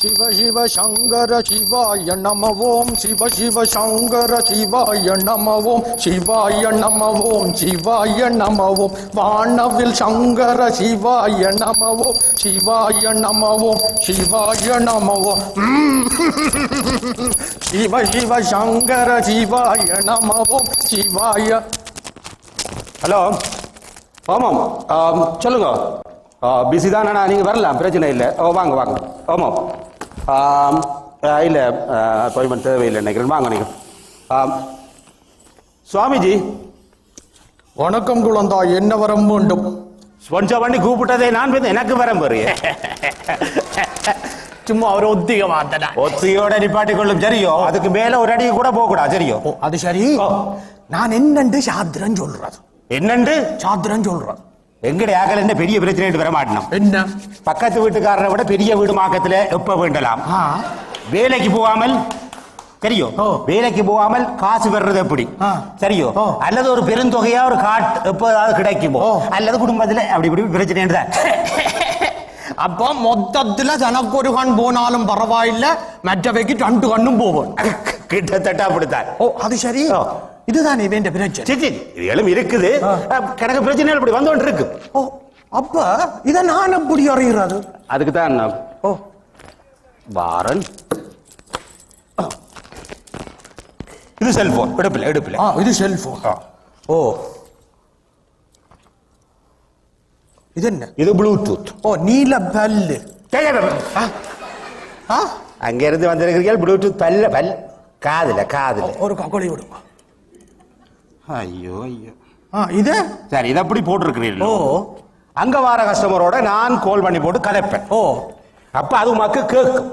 சிவ சிவ சங்கர சிவாய நம ஓம் சிவ சிவ சங்கர சிவாய நம ஓம் சிவாய நம ஓம் சிவாய நமவோம். வானவில் சங்கர சிவாய நமவோம். சிவாய நமவோம். சிவாய நமவோம். சிவ சிவ சங்கர சிவாய நமவோம். சிவாய. ஹலோ. ஆமாம். சொல்லுங்க. பிஸி தான் ஆனால் நீங்கள் வரலாம். பிரச்சனை இல்லை. ஓ வாங்க வாங்க. ஆமாம். இல்லை அப்பாயின்மெண்ட் தேவையில்லை நினைக்கிறேன். வாங்க நீங்கள் ஆம், சுவாமிஜி. வணக்கம் குழந்தாய் என்ன வரம் வேண்டும்? ஸ்பான்சர் பண்ணி கூப்பிட்டதே நான் வந்து எனக்கு வர பாரு சும்மா அவர் ஒத்திக மாத்தடா ஒத்தியோட நிப்பாட்டி கொள்ளும் சரியோ? அதுக்கு மேல ஒரு அடி கூட போக கூடாது சரியோ? ஓ அது சரி. நான் என்னண்டு சாத்திரம் சொல்றது? என்னண்டு? சாத்திரம் சொல்றது. எங்கடைய ஆகல என்ன பெரிய பிரச்சனை வர மாட்டணும். என்ன? பக்கத்து வீட்டுக்காரரை விட பெரிய வீடு மாக்கத்துல எப்ப வேண்டலாம்? வேலைக்கு போகாமல் சரியோ. வேலைக்கு போகாமல் காசு பெறுறது எப்படி. சரியோ. அல்லது ஒரு பெருந்தொகையா ஒரு காட் எப்போதாவது கிடைக்குமோ. அல்லது குடும்பத்துல அப்படி இப்படி பிரச்சனை அப்போ மொத்தத்துல தனக்கு ஒரு கண் போனாலும் பரவாயில்ல மற்றவைக்கு ரெண்டு கண்ணும் போவோம் கிட்டத்தட்ட அப்படித்தான். ஓ அது சரி. இதுதான் இவன் பிரச்சனை. சரி இதுகளும் இருக்குது. ஆ. அஹ், கணக்கு பிரச்சனை இப்படி வந்து இருக்கு. ஓ அப்ப இத நான் எப்படி அறிகிறது? அதுக்கு தான் ஓ. வாரன். இது செல்போன் எடுப்பில் எடுப்பில் ஆ இது செல்போன் ஓ. இது என்ன இது ப்ளூடூத் ஓ நீல பல்லு? அங்க இருந்து வந்திருக்கிறீர்கள் ப்ளூடூத் பல்ல பல் காதுல காதுல ஒரு கக்கொலை விடுங்க ஐயோ ஐயோ ஆ இது சரி இதை அப்படி போட்டிருக்கிறீர்கள் ஓ அங்க வார கஸ்டமரோட நான் கால் பண்ணி போட்டு கதைப்பேன் ஓ அப்ப அது உமக்கு கேட்கும்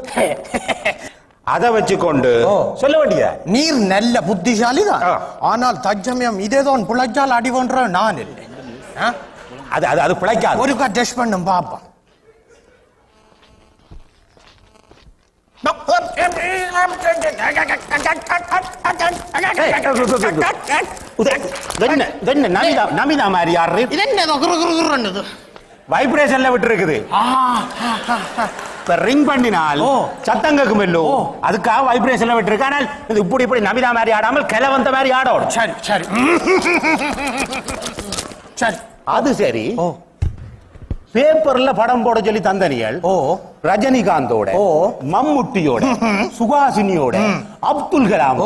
அதை வச்சுக்கொண்டு ஓ. சொல்ல வேண்டியதா நீர் நல்ல புத்திசாலிதான் ஆ. ஆனால் தற்சமயம் இதேதான் பிழைச்சால் அடி பண்ற நான் இல்லை? அது அது அது பிழைக்காது. ஒருக்கா டெஸ்ட் பண்ணும் பாப்பா நமிதா மாதிரி யாரு? இது என்ன வைப்ரேஷன்ல விட்டு இருக்குது இப்ப ரிங் பண்ணினால். சத்தம் கேட்கும் இல்லோ. அதுக்காக வைப்ரேஷன்ல விட்டு இருக்கு ஆனால் இது இப்படி இப்படி நமிதா மாதிரி ஆடாமல் கிளை வந்த மாதிரி ஆடணும் சரி சரி. சரி. அது சரி. ஓ. பேப்பர்ல படம் போட சொல்லி தந்தனியல். ஓ. ரஜினிகாந்தோட ஓ. மம்முட்டியோட சுகாசினியோட அப்துல் கலாம்.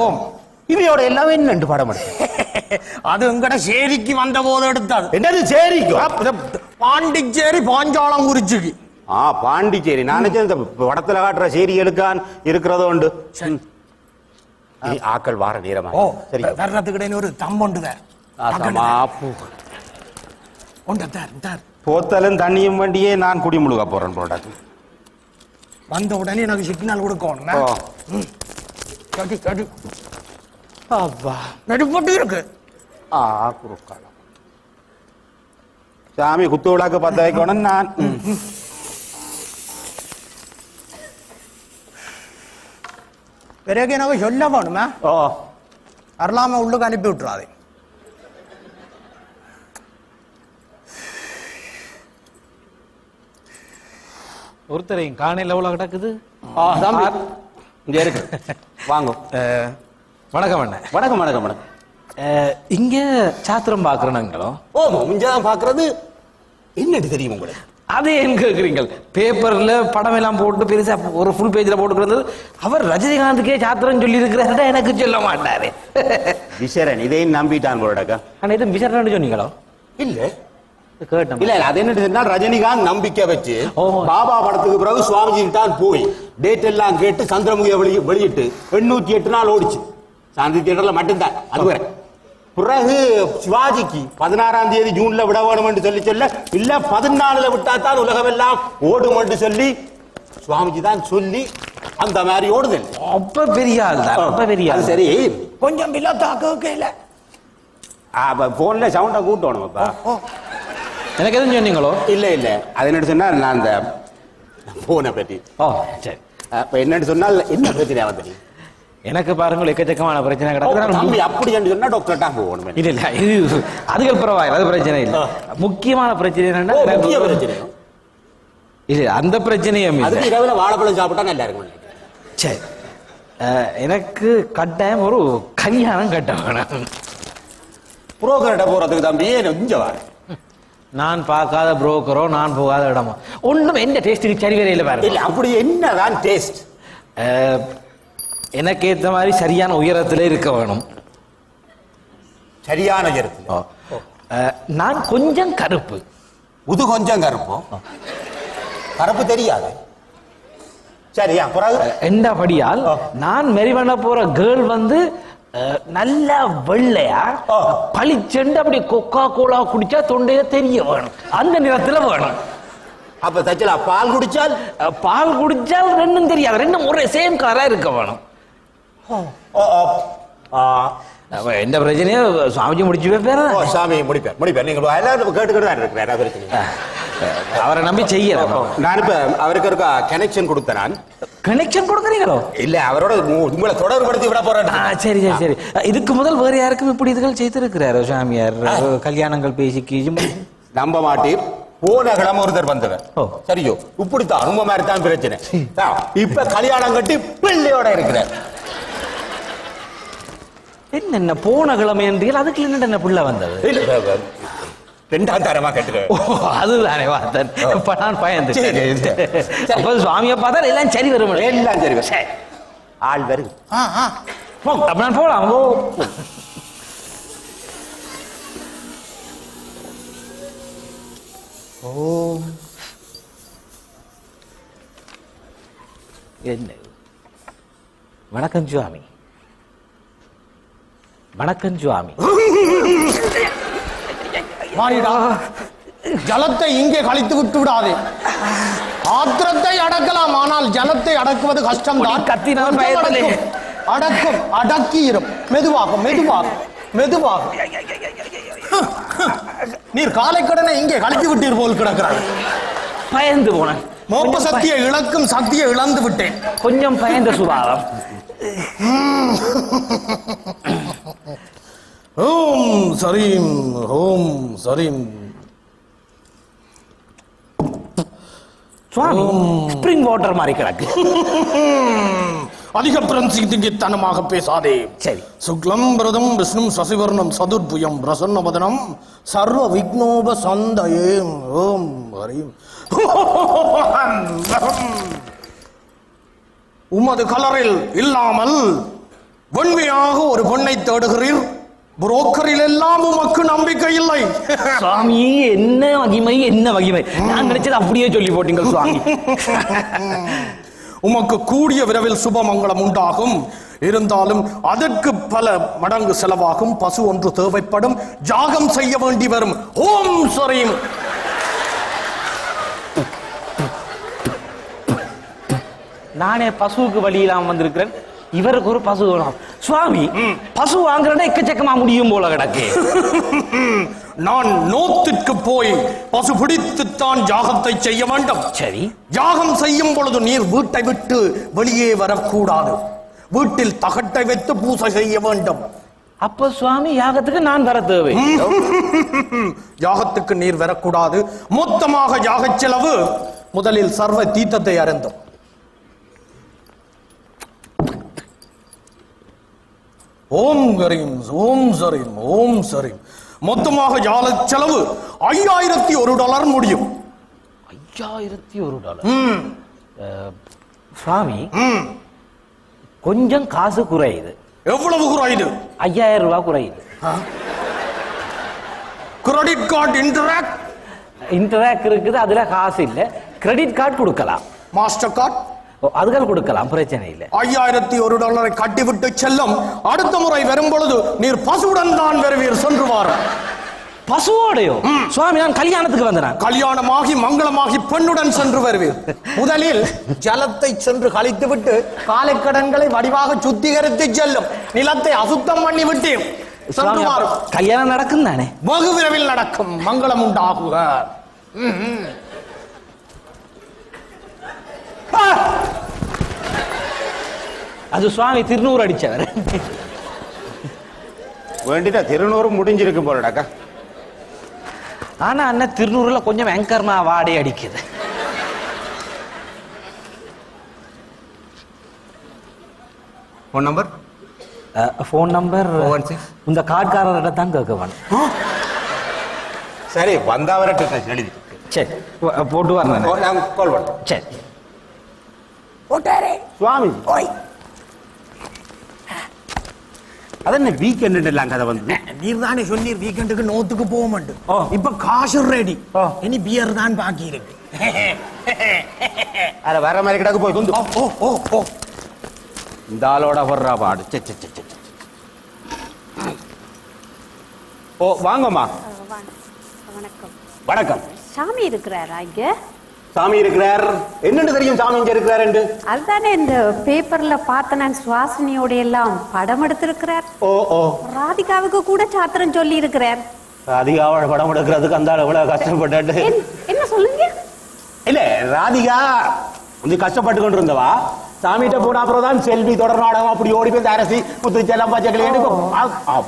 இவையோட எல்லாம் என்னண்டு படம் அது எங்கட சேரிக்கு வந்த போது எடுத்தது. என்னது சேரிக்கும் பாண்டிச்சேரி பாஞ்சாலம் குறிச்சிக்கு. ஆ பாண்டிச்சேரி. நான் இந்த படத்துல காட்டுற சேரிகளுக்கான் இருக்கிறதோ உண்டு. சரி. ஆக்கள் வார நேரமா சரி. வர்றதுக்கு ஒரு தம்பொண்டு தார் ஆசமா, பூ. உண்ட தார் தார் போத்தலும் தண்ணியும் வண்டியே நான் குடி முழுக போறேன் போடாது வந்த உடனே எனக்கு சிக்னல் கொடுக்கணும் அப்பா நடுப்பட்டு இருக்கு. ஆ குறுக்காலம் சாமி குத்து விளக்கு பத்த வைக்கணும் நான். பிறகு எனக்கு சொல்ல வேணுமா? ஓ. வரலாம உள்ளுக்கு அனுப்பி விட்டுறாது. ஒருத்தரையும் காணையில் எவ்வளோ கிடக்குது? இங்க இருக்கு. வாங்க. வணக்கம் அண்ணன் வணக்கம் வணக்கம் வணக்கம். இங்க சாத்திரம் பார்க்கறனுங்களோ ஓ முஞ்சதான் பாக்குறது என்னடி தெரியும் உங்களுக்கு? அது ஏன் கேட்குறீங்க பேப்பர்ல படம் எல்லாம் போட்டு பெருசா ஒரு ஃபுல் பேஜ்ல போட்டுக்கிறது. அவர் ரஜினிகாந்துக்கே சாத்திரம் சொல்லி இருக்கிறாருடா எனக்கு சொல்ல மாட்டாரு. விசரன் இதையும் நம்பிட்டான் போலடக்கா ஆனா இது விசாரணை சொன்னீங்களோ? இல்ல. கேட்டோம் இல்ல இல்ல, அது என்ன சொன்னால் ரஜினிகாந்த் நம்பிக்கை வச்சு ஓ. பாபா படத்துக்கு பிறகு சுவாமிஜி தான் போய் டேட் எல்லாம் கேட்டு சந்திரமுகிய வெளி வெளியிட்டு எண்ணூத்தி எட்டு நாள் ஓடிச்சு. சாந்தி தியேட்டர்ல மட்டும்தான். அது வரை பிறகு சிவாஜிக்கு பதினாறாம் தேதி ஜூன்ல விட வேணும்னு சொல்லி சொல்ல இல்ல பதினாலுல விட்டா தான் உலகமெல்லாம் ஓடும் சொல்லி சுவாமிஜி தான் சொல்லி அந்த மாதிரி ஓடுதல். அப்ப பெரிய ஆள் தான் அப்ப பெரிய ஆள். சரி. கொஞ்சம் பில்லா தாக்க கேல போன்ல சவுண்டை கூட்டணும் அப்பா. எனக்கு எதுவும் சொன்னீங்களோ? இல்ல இல்ல. அது என்ன சொன்னா நான் அந்த போனை பற்றி. ஓ சரி. அப்ப என்னன்னு சொன்னால் என்ன பிரச்சனை வந்து எனக்கு பாருங்கள் எக்கச்சக்கமான பிரச்சனை கிடக்கு அப்படி என்று சொன்னா டாக்டர்ட்டா போகணும். இல்ல இல்ல. இது அதுகள் பரவாயில்ல. அது பிரச்சனை இல்ல. முக்கியமான பிரச்சனை என்னன்னா பிரச்சனை. இல்ல அந்த பிரச்சனையும் அதுக்கு இரவுல வாழைப்பழம் சாப்பிட்டா நல்லா இருக்கும். சரி. எனக்கு கட்டாயம் ஒரு கல்யாணம் கட்ட வேணும். புரோக்கர்கிட்ட போறதுக்கு தம்பி இங்க வர நான் பார்க்காத புரோக்கரோ நான் போகாத இடமோ? ஒன்றும் எந்த டேஸ்ட்டுக்கு சரி வரையில் பாருங்க. இல்ல அப்படி என்னதான் டேஸ்ட் எனக்கு ஏத்த மாதிரி சரியான உயரத்துல இருக்க வேணும். சரியான அஹ், நான் கொஞ்சம் கருப்பு. உது கொஞ்சம் கருப்போம் கருப்பு தெரியாது. சரியா எந்த படியால். நான் மெரி பண்ண போற கேர்ள் வந்து நல்ல வெள்ளையா. பளிச்செண்டு அப்படி கொக்கா கோலா குடிச்சா தொண்டையில தெரிய வேணும். அந்த நிறத்துல வேணும். அப்ப தச்சலா பால் குடிச்சால்? பால் குடிச்சால் ரெண்டும் தெரியாது. ரெண்டும் ஒரே சேம் கலரா இருக்க வேணும். எந்த பிரச்சனையும் சுவாமிஜி முடிச்சு வைப்பாரு? ஓ, சாமி முடிப்பேன் முடிப்பேன் நீங்க எல்லாரும் கேட்டுக்கிட்டு தான் இருக்கிறேன் பிரச்சனை அவரை நம்பி செய்யறோம் நான் இப்ப அவருக்கு இருக்க கனெக்ஷன் கொடுத்தேன் கனெக்ஷன் கொடுக்குறீங்களோ? இல்ல அவரோட உங்களை தொடர்புபடுத்தி விட போறேன் சரி சரி சரி. இதுக்கு முதல் வேறு யாருக்கும் இப்படி இதுகள் செய்திருக்கிறாரு சாமியார்? கல்யாணங்கள் பேசி கீசி முடிச்சு. நம்ப மாட்டீர் போன கிழமை ஒருத்தர் வந்தவர். சரியோ இப்படித்தான் உங்க மாதிரி தான் பிரச்சனை. இப்ப கல்யாணம் கட்டி பிள்ளையோட இருக்கிறார். என்னென்ன போன கிழமை என்றீர்கள்? அதுக்கு என்னென்ன புள்ள வந்தது? ரெண்டாம் தரமா கேட்டுக்க. ஓ அதுதானே வார்த்தன் இப்ப நான் பயந்து. அப்ப சுவாமியை பார்த்தா எல்லாம் சரி வரும். எல்லாம் சரி ஆள் வருது அப்ப நான் போலாம். ஓ என்ன? வணக்கம் சுவாமி. வணக்கம் சுவாமி. மானிடா ஜலத்தை இங்கே கழித்து விட்டு விடாதே. ஆத்திரத்தை அடக்கலாம் ஆனால் ஜலத்தை அடக்குவது கஷ்டம்தான். கத்தினால். அடக்கும். அடக்கும். அடக்கியிரும் மெதுவாக மெதுவாக மெதுவாக. நீர் காலை கடனை இங்கே கழித்து விட்டீர் போல் கிடக்கிறார் பயந்து போனேன் மோப்ப சக்தியை இழக்கும் சக்தியை இழந்து விட்டேன். கொஞ்சம் பயந்த சுபாவம். ஓம் சரிம் ஓம் சரிம். சுவாமி ஸ்ப்ரிங் வாட்டர் மாதிரி கிடக்கு. அதிக பிரஞ்சித்தனமாக பேசாதே. சரி. சுக்லம் பிரதம் விஷ்ணு சசிவர்ணம் சதுர்புயம் பிரசன்னவதனம் சர்வ விக்னோப சந்தயம் ஓம் ஹரிம். உமது கலரில் இல்லாமல் வெண்மையாக ஒரு பெண்ணை தேடுகிறீர். புரோக்கரில் எல்லாம் உமக்கு நம்பிக்கை இல்லை சுவாமி என்ன மகிமை என்ன மகிமை நான் நினைச்சது அப்படியே சொல்லி போட்டீங்க சுவாமி உமக்கு கூடிய விரைவில் சுபமங்கலம் உண்டாகும் இருந்தாலும் அதற்கு பல மடங்கு செலவாகும் பசு ஒன்று தேவைப்படும் ஜாகம் செய்ய வேண்டி வரும் ஓம் சொரீம் நானே பசுவுக்கு வழி வந்திருக்கிறேன் இவருக்கு ஒரு பசு வேணும். சுவாமி பசு வாங்குறதா எக்கச்சக்கமா முடியும் போல கிடக்கு. நான் நோத்திற்கு போய் பசு பிடித்துத்தான் ஜாகத்தை செய்ய வேண்டும். சரி. யாகம் செய்யும் பொழுது நீர் வீட்டை விட்டு வெளியே வரக்கூடாது. வீட்டில் தகட்டை வைத்து பூசை செய்ய வேண்டும். அப்ப சுவாமி யாகத்துக்கு நான் வர தேவை. யாகத்துக்கு நீர் வரக்கூடாது. மொத்தமாக யாகச் செலவு முதலில் சர்வ தீர்த்தத்தை அருந்தும். ஓம் கரீம் ஓம் சரிம் ஓம் சரிம் மொத்தமாக யாகச் செலவு ஐயாயிரத்தி ஒரு டாலர் முடியும். ஐயாயிரத்தி ஒரு டாலர்? சுவாமி. கொஞ்சம் காசு குறையுது. எவ்வளவு குறையுது? ஐயாயிரம் ரூபாய் குறையுது. கிரெடிட் கார்டு இன்டராக்ட் இன்டராக்ட் இருக்குது அதுல காசு இல்ல. கிரெடிட் கார்டு கொடுக்கலாம். மாஸ்டர் கார்டு அதுகள் கொடுக்கலாம் பிரச்சனை இல்லை. ஐயாயிரத்தி ஒரு டாலரை கட்டிவிட்டு செல்லும் அடுத்த முறை வரும் பொழுது நீர் பசுவுடன் தான் வருவீர் சென்று வாரும் பசுவோடையோ? சுவாமி நான் கல்யாணத்துக்கு வந்தேன்? கல்யாணமாகி மங்களமாகி பெண்ணுடன் சென்று வருவீர். முதலில் ஜலத்தை சென்று கழித்துவிட்டு காலை கடன்களை வடிவாக சுத்திகரித்து செல்லும் நிலத்தை அசுத்தம் பண்ணி வாரும். கல்யாணம் நடக்கும் தானே வெகு விரைவில் நடக்கும். மங்களம் உண்டாகுக. அது சுவாமி திருநூறு அடிச்சவர். வேண்டிதான் திருநூறு முடிஞ்சிருக்கு போலடாக்கா. ஆனா அண்ணன் திருநூறுல கொஞ்சம் வெங்கர்மா வாடை அடிக்குது. Phone number phone number one six இந்த கார்ட்காரர்கிட்ட தான் கேட்க வேணும் சரி வந்தாவரட்டு எழுதி சரி போட்டு வரேன். கால் பண்ணுறேன் சரி. சுவாமி. அது என்ன வீக்கெண்ட் எல்லாம் கதை வந்து? நீர் தானே சொன்னீர் வீக்கெண்டுக்கு நோத்துக்கு போக மாட்டேன். இப்ப காசு ரெடி. இனி பியர் தான் பாக்கி இருக்கு. அத வர மாதிரி கிடக்கு போய் துண்டு ஓ ஓ ஓ ஓ. இந்த ஆளோட வர்றா பாடு. சே, சே, சே, சே, சே. ஓ வாங்கம்மா. வணக்கம். வணக்கம். சாமி இருக்கிறாரா இங்க? சாமி இருக்கிறார். என்னன்னு தெரியும் சாமி இங்க இருக்கிறார் அதுதானே இந்த பேப்பர்ல பார்த்த நான் சுவாசினியோட எல்லாம் படம் எடுத்திருக்கிறார். ஓ ஓ. ராதிகாவுக்கு கூட சாத்திரம் சொல்லி இருக்கிறார். ராதிகா அவளை படம் எடுக்கிறதுக்கு அந்த எவ்வளவு கஷ்டப்பட்டு என்- என்ன சொல்லுங்க? இல்ல ராதிகா கொஞ்சம் கஷ்டப்பட்டு கொண்டு இருந்தவா சாமிகிட்ட போன அப்புறம் தான் செல்வி தொடர் நாடகம் அப்படி ஓடி போய் அரசி முத்து செல்லம் பச்சைக்கிளி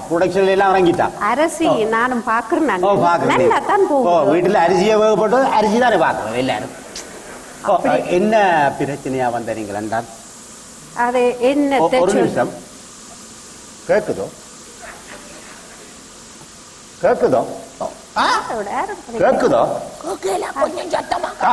ப்ரொடக்ஷன்ல எல்லாம் இறங்கிட்டா. அரசி நானும் பாக்குறேன் நான். ஓ பாக்குறேன் நல்லா தான் ஓ போகும் வீட்டுல அரிசியை வேகப்பட்டு அரிசி தானே பாக்குறோம் எல்லாரும். என்ன பிரச்சனையா வந்த நீங்கள் என்றால் அது என்ன ஒரு தெச்சு- நிமிஷம். கேக்குதோ? கேக்குதோ? கேக்குதோ? ஆ,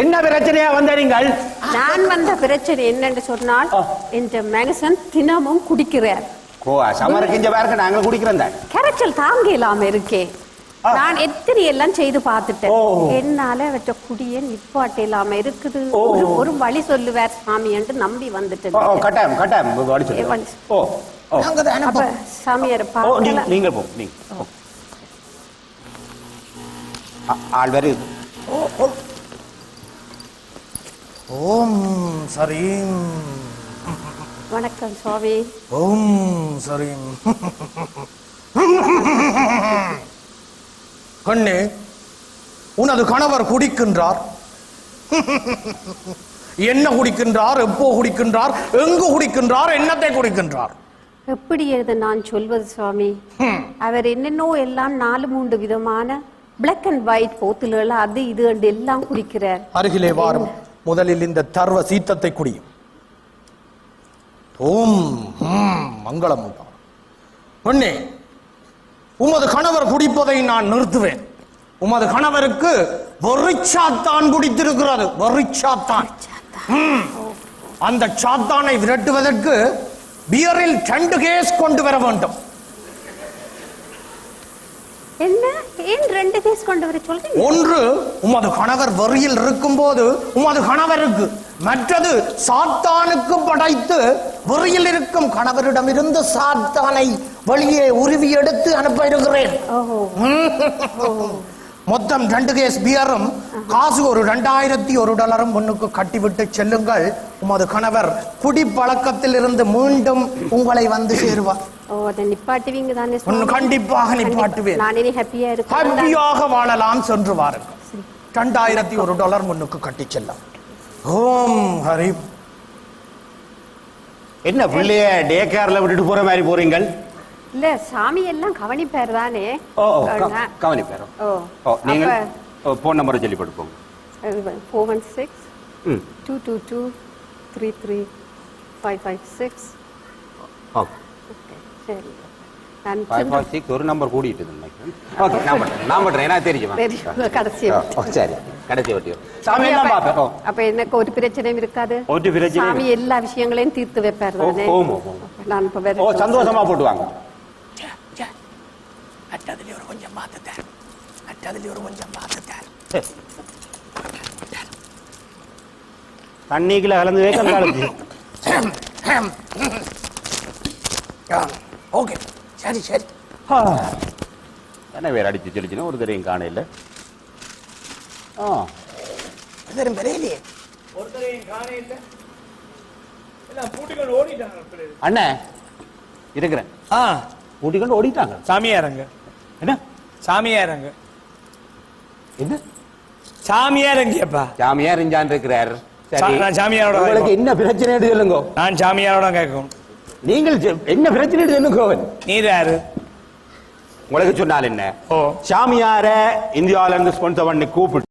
என்ன பிரச்சனையா வந்த நீங்கள்? நான் வந்த பிரச்சனை என்னன்னு சொன்னால். இந்த மனுஷன் தினமும் குடிக்கிறார். ஓ சமருக்கு இங்க பாருங்க நாங்க குடிக்கிறோம் தான். கரைச்சல் தாங்க இல்லாம இருக்கே. நான் எத்தனை எல்லாம் செய்து பார்த்துட்டேன். என்னால அவற்ற குடிய நிப்பாட்ட இல்லாம இருக்குது. ஒரு வழி சொல்லுவார் சாமி என்று நம்பி வந்துட்டேன். ஓ, ஓ, கட்டாயம் கட்டாயம். அடிச்சு ஏ, வந்து. ஓ ஓ. நாங்க தானே அப்ப சாமியார் ஓ நீங்க போ நீங்க ஆள் வருது ஓம் சரீம். வணக்கம் சுவாமி. ஓம் சரீம். கண்ணே உனது கணவர் குடிக்கின்றார். என்ன குடிக்கின்றார் எப்போ குடிக்கின்றார் எங்கு குடிக்கின்றார் என்னத்தை குடிக்கின்றார்? எப்படி இது நான் சொல்வது சுவாமி? அவர் என்னென்னோ எல்லாம் நாலு மூன்று விதமான பிளாக் அண்ட் ஒயிட் போத்துகள் அது இது என்று எல்லாம் குடிக்கிறார். அருகிலே வாரும். முதலில் இந்த தர்வ சீத்தத்தை குடியும். ஓம் மங்களம் உண்டாகும். உமது கணவர் குடிப்பதை நான் நிறுத்துவேன். உமது கணவருக்கு வெறிச்சாத்தான் குடித்திருக்கிறது. வெறிச்சாத்தான் அந்த சாத்தானை விரட்டுவதற்கு பியரில் ரெண்டு கேஸ் கொண்டு வர வேண்டும். என்ன? ஏன் ரெண்டு கேஸ் கொண்டு வர சொல்றீங்க? ஒன்று உமது கணவர் வெறியில் இருக்கும்போது உமது கணவருக்கு மற்றது சாத்தானுக்கு படைத்து வெறியில் இருக்கும் கணவரிடமிருந்து சாத்தானை வெளியே உருவி எடுத்து அனுப்ப இருக்கிறேன். மொத்தம் ரெண்டு கேஸ் பியரும் காசு ஒரு ரெண்டாயிரத்தி ஒரு டாலரும் முன்னுக்கு கட்டிவிட்டு செல்லுங்கள். உமது கணவர் குடிப்பழக்கத்தில் இருந்து மீண்டும் உங்களை வந்து சேருவார். ஓ அதை நிப்பாட்டுவீங்க தானே உன் சுவாமி? கண்டிப்பாக நிப்பாட்டுவேன். நான் இனி ஹாப்பியா இருக்கேன் ஹாப்பியாக வாழலாம் சென்று வாருங்கள். ரெண்டாயிரத்தி ஒரு டாலர் முன்னுக்கு கட்டி செல்லம் ஓம் ஹரி. என்ன பிள்ளைய டே கேர்ல விட்டுட்டு போற மாதிரி போறீங்கள்? இல்ல சாமி எல்லாம் கவனிப்பார் தானே? ஓ கவனிப்பேன் ஓ நீங்கள் போன் நம்பரை சொல்லி போட்டுப்போங்க four one six two two two three three five five six okay okay சரி நான் ஃபைவ் ஃபைவ் சிக்ஸ் ஒரு நம்பர் கூடிட்டு ஓகே நான் பண்றேன். நான் பண்றேன். எனக்கு தெரியுமா. தெரியும், கடைசி ஓ, ஓ, சரி. கடைசி வட்டி. சாமி எல்லாம் பார்ப்பேன் ஓ அப்ப எனக்கு ஒரு பிரச்சனையும் இருக்காது. ஒரு பிரச்சனையும் சாமி எல்லா விஷயங்களையும் தீர்த்து வைப்பார் தானே? ஓ, ஓம், ஓம், ஓம். நான் இப்ப ஓ வேற சந்தோஷமா போட்டு வாங்க அட்டதிலே ஒரு கொஞ்சம் பார்த்துட்டார் அட்டதிலே ஒரு கொஞ்சம் பார்த்துட்டார் சரி. தண்ணிக்குள்ள கலந்து வைக்க காலத்து ஓகே. சரி சரி. என்ன வேற அடிச்சு சொல்லிச்சுன்னா ஒரு தரையும் காணையில் ஆ. எல்லாரும் பெரியலையே. அண்ணே இருக்கிறேன் ஆ. கூட்டிக்கொண்டு ஓடிட்டாங்க. சாமியாரங்க என்ன? சாமியாரங்க என்ன? சாமியாரங்கப்பா சாமியார் இஞ்சான் இருக்கிறார். சரி. சா- நான் சாமியாரோட உங்களுக்கு என்ன பிரச்சனை சொல்லுங்க. நான் சாமியாரோட கேட்கும். நீங்கள் என்ன பிரச்சனை சொல்லுங்க நீர் யாரு? உங்களுக்கு சொன்னால் என்ன? ஓ. சாமியார இந்தியாவில இருந்து ஸ்பான்சர் பண்ணி கூப்பிட்டு